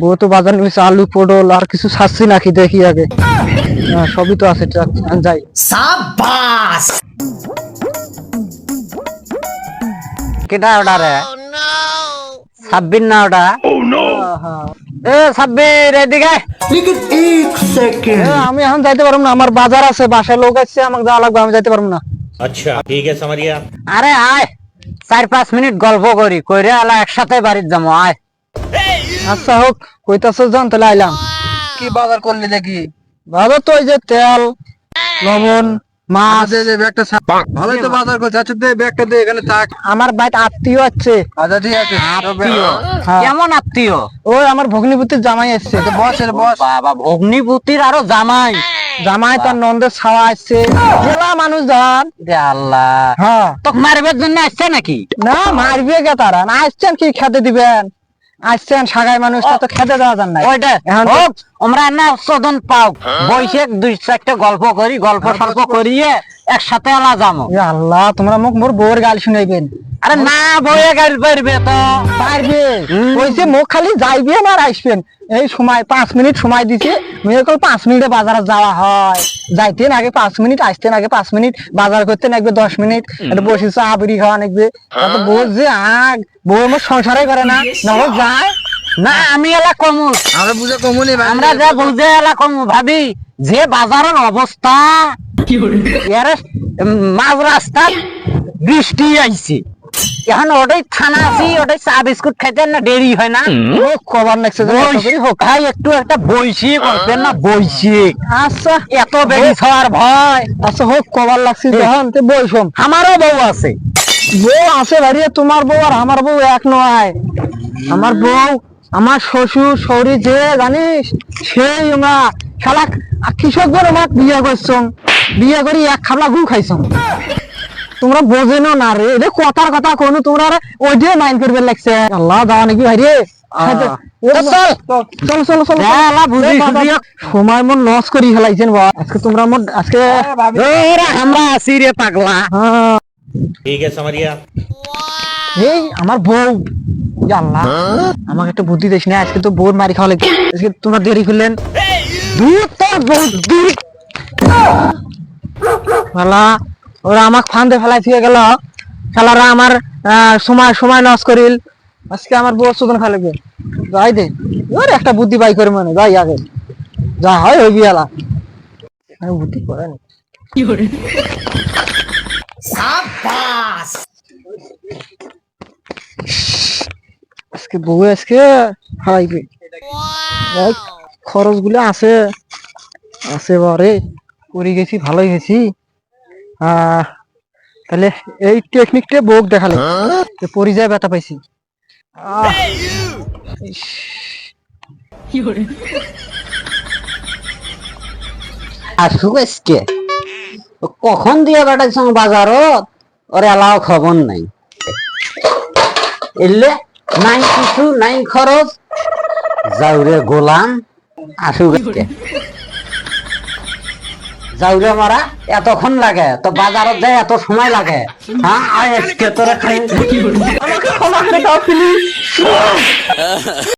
বউ বাজার নিয়েছে আলু পটল আর কিছু ছাড়ছি নাকি দেখি আগে। হ্যাঁ, সবই তো আছে যাই। কেটা oh, সাব্বির না ওটা oh, এ সাব্বির এদিকে। আমি এখন যাইতে পারব না আমার বাজার আছে বাসায় লোক আসছে আমাকে যাওয়া লাগবে আমি যাইতে পারব না। আচ্ছা ঠিক আছে আরে আয় চার পাঁচ মিনিট গল্প করি কইরে আলা একসাথে বাড়ির যাব আয়। আচ্ছা হোক কইতাছো যান তাহলে আইলাম। কি বাজার করলি দেখি? বাজার তো ওই যে তেল লবণ মাছ। দে দে ব্যাগটা ভালোই তো বাজার? করছে। আচ্ছা দে ব্যাগটা দে এখানে থাক। আমার বাড়িতে আত্মীয় আছে। আচ্ছা ঠিক আছে। হ্যাঁ। কেমন আত্মীয়? ওই আমার ভগ্নিপতির জামাই আসছে বস এর বস। বাবা ভগ্নিপুতির আরও জামাই। জামাই তার নন্দের ছাওয়া আসছে মানুষ জান রে আল্লাহ। হ্যাঁ। তোকে মারবার জন্য আসছে নাকি? না মারবে কে তারা? না আসছেন কি খেতে দিবেন? আসছেন সাগাই মানুষ তো খেতে দেওয়া যান না ওইটা হোক আমরা না সদন পাও। বৈশাখ দুই চারটে গল্প করি গল্প সল্প করিয়ে একসাথে আলা যাব আল্লাহ তোমরা মুখ মোর বউর গাল শুনাইবেন। আরে না বইয়ে গাড়ি পারবে তো। পারবে। কইছে মুখ খালি যাইবেন আর আসবেন। এই সময় পাঁচ মিনিট সময় দিছে। মেয়ে কল পাঁচ মিনিটে বাজারে যাওয়া হয়। যাইতেন আগে পাঁচ মিনিট আসতেন আগে পাঁচ মিনিট বাজার করতে লাগবে দশ মিনিট। একটা বসে চা বিড়ি খাওয়া লাগবে এত বউ যে আগ বউ আমার সংসারে করে না। নব যায়। না আমি এলা কমু। আমরা বুঝে কমুনি আমরা যা বুঝে এলা কমু ভাবি যে বাজারের অবস্থা ইয়ারে মাঝ রাস্তা বৃষ্টি আইছে। এখন ওটাই থানা আছি ওটাই চা বিস্কুট খাইতে না দেরি হয় না। কবার লাগছে ভাই একটু একটা বৈশিক না বৈশিক আচ্ছা। এত বেশি ভয়। আচ্ছা হোক কবার লাগছে যখন আমারও বউ আছে। বউ আছে তোমার বউ আর আমার বউ এক নয়। আমার বউ আমার শ্বশুর শৌরি যে জানিস সেই আমরা শালা কৃষক বড় আমার বিয়ে করছং। বিয়ে করি এক খাবলা গু খাইছং। তোমরা বোঝেনো না রে। এটা কথার কথা কোন তোমরা ওইটাই মাইন্ড করবে লাগছে। আল্লাহ দাওয়া নাকি হ্যাঁ, ভাই রে আমাকে একটা বুদ্ধি দিস না আজকে তো বউর মারি খাওয়া লাগে আজকে তোমরা দেরি করলেন। দুধ তোর বউ ওরা আমাকে ফান্দে ফেলাই দিয়ে গেল। শালারা আমার সময় সময় নষ্ট করিল। আজকে আমার বউ সুদন খা লাগবে। যাই দে। ওর একটা বুদ্ধি বাই করে মানে যাই আগে। যা হয় ওই বিয়ালা আমি বুদ্ধি করে নি। আজকে বউ আজকে হারাইবে খরচগুলো আছে। আছে বারে। করে গেছি ভালোই গেছি। তাহলে এই টেকনিকটা বউক দেখালে। যে পরিযায় ব্যথা পাইছি। আসুক আজকে কখন দিয়ে বেটাইছ বাজারত? ওরে এলাও খবর নাই। এলে নাই কিছু নাই খরচ। যাউরে গোলাম। আসুক আজকে যাউরে মারা এতক্ষণ লাগে। তো বাজারত যায় এত সময় লাগে। হ্যাঁ আজকে তোরা খাই।